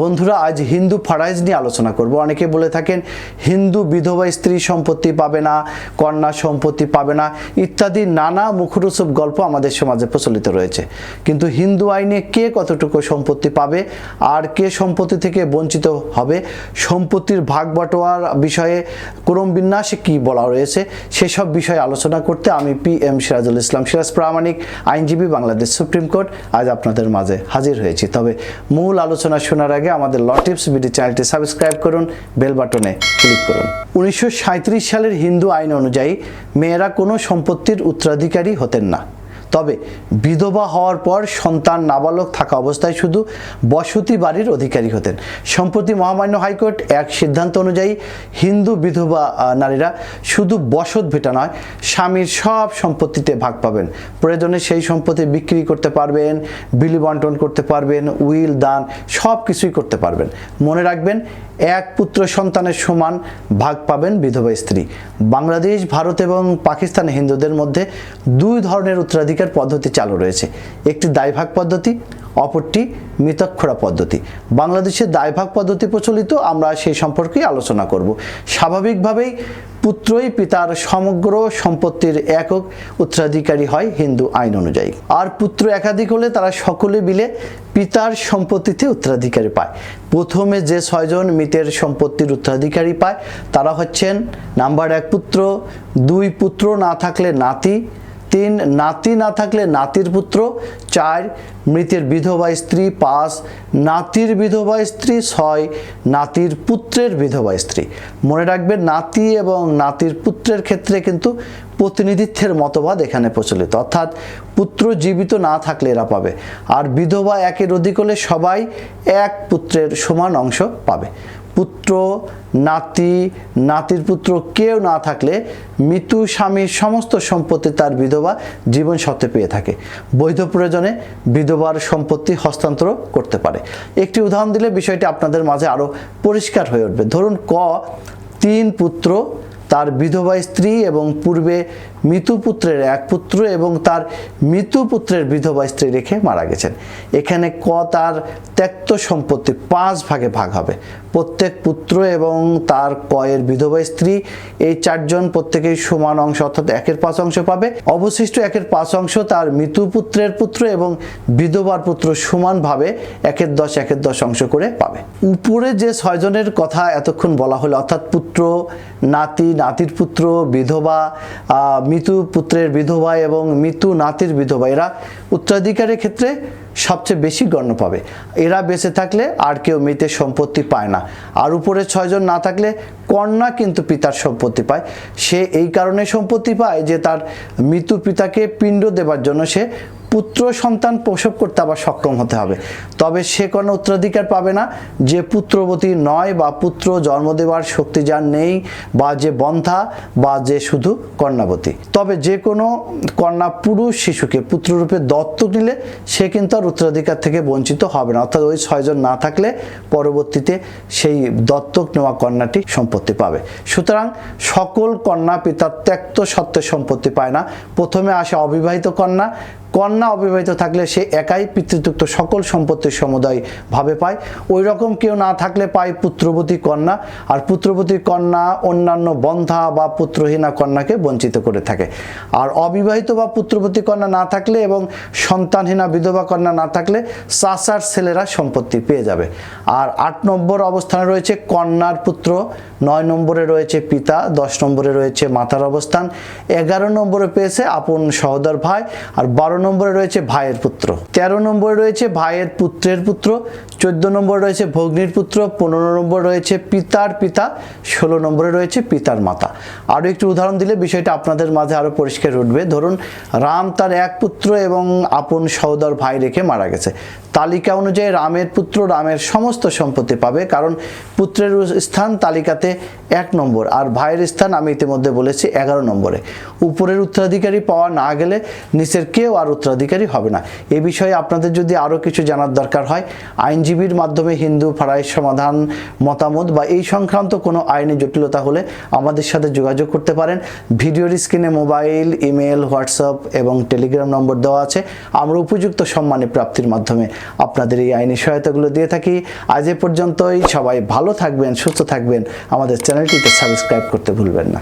বন্ধুরা, আজ হিন্দু ফারাইজ নিয়ে আলোচনা করব। অনেকে বলে থাকেন, হিন্দু বিধবা স্ত্রী সম্পত্তি পাবে না, কন্যা সম্পত্তি পাবে না, ইত্যাদি নানা মুখরোচক গল্প আমাদের সমাজে প্রচলিত রয়েছে। কিন্তু হিন্দু আইনে কে কতটুকু সম্পত্তি পাবে, আর কে সম্পত্তি থেকে বঞ্চিত হবে, সম্পত্তির ভাগ বটোয়ার বিষয়ে ক্রম বিন্যাসে কি বলা রয়েছে সেসব বিষয়ে আলোচনা করতে আমি পি এম সিরাজুল ইসলাম সিরাজ প্রামাণিক, আইনজীবী বাংলাদেশ সুপ্রিম কোর্ট আজ আপনাদের মাঝে হাজির হয়েছি। তবে মূল আলোচনা শোনার আগে আমাদের ল টিপস বিডি চ্যানেলটি সাবস্ক্রাইব করুন, বেল বাটনে ক্লিক করুন। উনিশশো সাঁইত্রিশ সালের হিন্দু আইন অনুযায়ী মেয়েরা কোনো সম্পত্তির উত্তরাধিকারী হতেন না। তবে বিধবা হওয়ার পর সন্তান নাবালক থাকা অবস্থায় শুধু বসতি বাড়ির অধিকারী হতেন। সম্প্রতি মহামান্য হাইকোর্ট এক সিদ্ধান্ত অনুযায়ী হিন্দু বিধবা নারীরা শুধু বসত ভেটা নয়, স্বামীর সব সম্পত্তিতে ভাগ পাবেন। প্রয়োজনে সেই সম্পত্তি বিক্রি করতে পারবেন, বিলি বন্টন করতে পারবেন, উইল, দান সব কিছুই করতে পারবেন। মনে রাখবেন এক পুত্র সন্তানের সমান ভাগ পাবেন বিধবা স্ত্রী। বাংলাদেশ, ভারত এবং পাকিস্তানে হিন্দুদের মধ্যে দুই ধরনের উত্তরাধিকার পদ্ধতি চালু রয়েছে। একটি দায়ভাগ পদ্ধতি অপরটি মিতক্ষরা পদ্ধতি। বাংলাদেশের দায়ভাগ পদ্ধতি প্রচলিত, আমরা সেই সম্পর্কেই আলোচনা করব। স্বাভাবিকভাবেই পুত্রই পিতার সমগ্র সম্পত্তির একক উত্তরাধিকারী হয় হিন্দু আইন অনুযায়ী। আর পুত্র একাধিক হলে তারা সকলে মিলে পিতার সম্পত্তিতে উত্তরাধিকারী পায়। প্রথমে যে ছয়জন মৃতের সম্পত্তির উত্তরাধিকারী পায়, তারা হচ্ছেন, নাম্বার এক পুত্র, দুই পুত্র না থাকলে নাতি তিন নাতি না থাকলে নাতির পুত্র, চার মৃতের বিধবা স্ত্রী, পাঁচ নাতির বিধবা স্ত্রী, ছয় নাতির পুত্রের বিধবা স্ত্রী। মনে রাখবেন, নাতি এবং নাতির পুত্রের ক্ষেত্রে কিন্তু প্রতিনিধিত্বের মতবাদ এখানে প্রচলিত। অর্থাৎ পুত্র জীবিত না থাকলে এরা পাবে। আর বিধবা একের অধিক হলে সবাই এক পুত্রের সমান অংশ পাবে। পুত্র, নাতি, নাতির পুত্র কেউ না থাকলে মৃত্যু স্বামীর সমস্ত সম্পত্তি তার বিধবা জীবন সত্ত্বে পেয়ে থাকে। বৈধ প্রয়োজনে বিধবার সম্পত্তি হস্তান্তর করতে পারে। একটি উদাহরণ দিলে বিষয়টি আপনাদের মাঝে আরও পরিষ্কার হয়ে উঠবে। ধরুন ক, তিন পুত্র, তার বিধবা স্ত্রী এবং পূর্বে মৃত্যু পুত্রের এক পুত্র এবং তার মৃত্যু পুত্রের বিধবা স্ত্রী রেখে মারা গেছেন। এখানে ক তার ত্যক্ত সম্পত্তি পাঁচ ভাগে ভাগ হবে। প্রত্যেক পুত্র এবং তার কয়ের বিধবা স্ত্রী এই চারজন প্রত্যেকেই সমান অংশ অর্থাৎ একের পাঁচ অংশ পাবে। অবশিষ্ট একের পাঁচ অংশ তার মৃত্যু পুত্রের পুত্র এবং বিধবার পুত্র সমানভাবে একের দশ একের দশ অংশ করে পাবে। উপরে যে ছয়জনের কথা এতক্ষণ বলা হলো, অর্থাৎ পুত্র, নাতি, নাতির পুত্র, বিধবা মৃত্যু পুত্রের বিধবা এবং মৃত্যু নাতির বিধবা, এরা উত্তরাধিকারের ক্ষেত্রে সবচেয়ে বেশি গণ্য পাবে। এরা বেঁচে থাকলে আর কেউ মৃতের সম্পত্তি পায় না। আর উপরে ছয়জন না থাকলে কন্যা কিন্তু পিতার সম্পত্তি পায়। সে এই কারণে সম্পত্তি পায় যে তার মৃত্যু পিতাকে পিণ্ড দেবার জন্য সে পুত্র সন্তান প্রসব করতে আবার সক্ষম হতে হবে। তবে সে কোনো উত্তরাধিকার পাবে না। যে পুত্রবতী নয় বা পুত্র জন্ম দেওয়ার শক্তি যার নেই বা যে বন্ধা বা যে শুধু কন্যাবতী। তবে যে কোনো কন্যা পুরুষ শিশুকে পুত্ররূপে দত্তক নিলে সে কিন্তু আর উত্তরাধিকার থেকে বঞ্চিত হবে না। অর্থাৎ ওই ছয়জন না থাকলে পরবর্তীতে সেই দত্তক নেওয়া কন্যাটি সম্পত্তি পাবে। সুতরাং সকল কন্যা পিতার ত্যক্ত সত্ত্বে সম্পত্তি পায় না। প্রথমে আসে অবিবাহিত কন্যা কন্যা অবিবাহিত থাকলে সে একাই পিতৃতুক্ত সকল সম্পত্তির সমুদায় ভাবে পায়। ওই রকম কেউ না থাকলে পায় পুত্রবতী কন্যা, আর পুত্রবতী কন্যা অন্যান্য বন্ধা বা পুত্রহীনা কন্যাকে বঞ্চিত করে থাকে। আর অবিবাহিত বা পুত্রবতী কন্যা না থাকলে এবং সন্তানহীনা বিধবা কন্যা না থাকলে চাচার ছেলেরা সম্পত্তি পেয়ে যাবে। আর আট নম্বর অবস্থানে রয়েছে কন্যার পুত্র, নয় নম্বরে রয়েছে পিতা, দশ নম্বরে রয়েছে মাতার অবস্থান, এগারো নম্বরে পেয়েছে আপন সহোদর ভাই, আর বারো নম্বরে রয়েছে ভাইয়ের পুত্র। তেরো নম্বরে রয়েছে ভাইয়ের পুত্রের পুত্র, চোদ্দ নম্বরে রয়েছে ভগ্নির পুত্র, পনেরো নম্বর রয়েছে পিতার পিতা, ষোলো নম্বরে রয়েছে পিতার মাতা। আরও একটু উদাহরণ দিলে বিষয়টা আপনাদের মাঝে আরও পরিষ্কার উঠবে। ধরুন, রাম তার এক পুত্র এবং আপন সহোদর ভাই রেখে মারা গেছে। তালিকা অনুযায়ী রামের পুত্র রামের সমস্ত সম্পত্তি পাবে, কারণ পুত্রের স্থান তালিকাতে এক নম্বর, আর ভাইয়ের স্থান আমি ইতিমধ্যে বলেছি এগারো নম্বরে। উপরের উত্তরাধিকারী পাওয়া না গেলে নিচের কেউ আর উত্তরাধিকারী হবে না। এ বিষয়ে আপনাদের যদি আরও কিছু জানার দরকার হয়, আইনজীবীর মাধ্যমে হিন্দু ফারাই সমাধান মতামত বা এই সংক্রান্ত কোনো আইনি জটিলতা হলে আমাদের সাথে যোগাযোগ করতে পারেন। ভিডিওর স্ক্রিনে মোবাইল, ইমেল, হোয়াটসঅ্যাপ এবং টেলিগ্রাম নম্বর দেওয়া আছে। আমরা উপযুক্ত সম্মানী প্রাপ্তির মাধ্যমে আপনাদের এই আইনি সহায়তাগুলো দিয়ে থাকি। আজ এ পর্যন্তই। সবাই ভালো থাকবেন, সুস্থ থাকবেন। আমাদের চ্যানেলটিতে সাবস্ক্রাইব করতে ভুলবেন না।